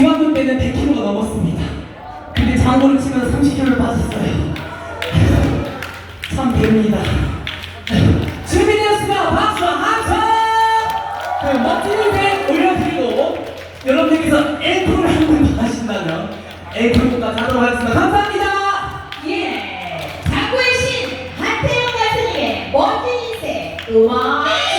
중학교 때는 100kg가 넘었습니다. 근데 장고를 치면서 30kg을 빠졌어요. 참 됩니다. 준비되었으면 박수와 함성! 그 멋진 인생 올려드리고 여러분들께서 앵콜을 한번 하신다면 앵콜까지 하도록 하겠습니다. 감사합니다. 예. 장고의 신 한태영 가수님의 멋진 인생 음악